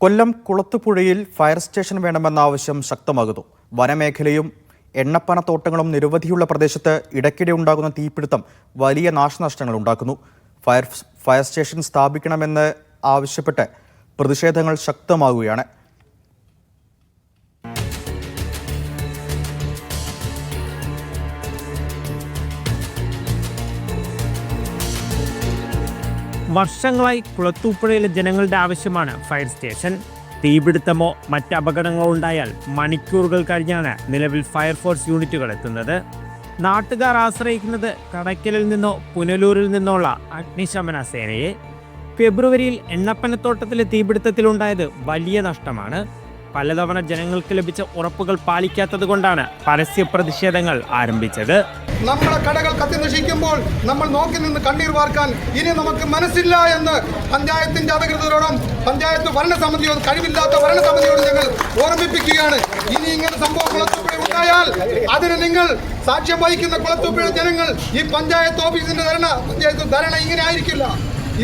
കൊല്ലം കുളത്തുപുഴയിൽ fire station വേണമെന്ന ആവശ്യം ശക്തമാകുന്നു. വനമേഖലയും എണ്ണപ്പനത്തോട്ടങ്ങളും നിരവധിയുള്ള പ്രദേശത്ത് ഇടയ്ക്കിടെ ഉണ്ടാകുന്ന തീപിടുത്തം വലിയ നാശനഷ്ടങ്ങൾ ഉണ്ടാക്കുന്നു. ഫയർ ഫയർ സ്റ്റേഷൻ സ്ഥാപിക്കണമെന്ന് ആവശ്യപ്പെട്ട് പ്രതിഷേധങ്ങൾ ശക്തമാകുകയാണ് വർഷങ്ങളായി കുളത്തൂപ്പുഴയിലെ ജനങ്ങളുടെ ആവശ്യമാണ് ഫയർ സ്റ്റേഷൻ. തീപിടുത്തമോ മറ്റ് അപകടങ്ങളോ ഉണ്ടായാൽ മണിക്കൂറുകൾ കഴിഞ്ഞാണ് നിലവിൽ ഫയർഫോഴ്സ് യൂണിറ്റുകൾ എത്തുന്നത്. നാട്ടുകാർ ആശ്രയിക്കുന്നത് കടയ്ക്കലിൽ നിന്നോ പുനലൂരിൽ നിന്നോ ഉള്ള അഗ്നിശമന സേനയെ. ഫെബ്രുവരിയിൽ എണ്ണപ്പനത്തോട്ടത്തിലെ തീപിടുത്തത്തിലുണ്ടായത് വലിയ നഷ്ടമാണ്. പലതവണ ജനങ്ങൾക്ക് ലഭിച്ച ഉറപ്പുകൾ പാലിക്കാത്തത് കൊണ്ടാണ് പരസ്യ പ്രതിഷേധങ്ങൾ ആരംഭിച്ചത്. നമ്മുടെ കടകൾ കത്തി നശിക്കുമ്പോൾ നമ്മൾ നോക്കി നിന്ന് കണ്ണീർ വാർക്കാൻ ഇനി നമുക്ക് മനസ്സില്ല എന്ന് പഞ്ചായത്തിന്റെ അധികൃതരോടും പഞ്ചായത്ത് ഭരണസമിതിയോടും കഴിവില്ലാത്ത ഭരണസമിതിയോടും ഞങ്ങൾ ഓർമ്മിപ്പിക്കുകയാണ്. ഇനി ഇങ്ങനെ സംഭവം ഉണ്ടായാൽ അതിന് നിങ്ങൾ സാക്ഷ്യം വഹിക്കുന്ന കുളത്തുപുഴ ജനങ്ങൾ ഈ പഞ്ചായത്ത് ഓഫീസിന്റെ ധരണ പഞ്ചായത്ത് ധരണ ഇങ്ങനെ ആയിരിക്കില്ല.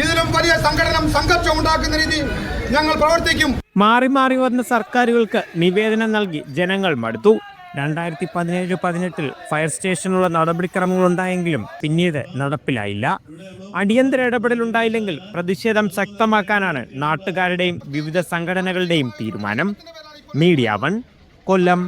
ഇതിലും വലിയ സംഘടനം സംഘർഷം ഉണ്ടാക്കുന്ന രീതി ഞങ്ങൾ പ്രവർത്തിക്കും. മാറി മാറി വന്ന സർക്കാരുകൾക്ക് നിവേദനം നൽകി ജനങ്ങൾ മടുത്തു. രണ്ടായിരത്തി പതിനേഴ് പതിനെട്ടിൽ ഫയർ സ്റ്റേഷനുള്ള നടപടിക്രമങ്ങൾ ഉണ്ടായെങ്കിലും പിന്നീട് നടപ്പിലായില്ല. അടിയന്തര ഇടപെടൽ ഉണ്ടായില്ലെങ്കിൽ പ്രതിഷേധം ശക്തമാക്കാനാണ് നാട്ടുകാരുടെയും വിവിധ സംഘടനകളുടെയും തീരുമാനം. Media One Kollam.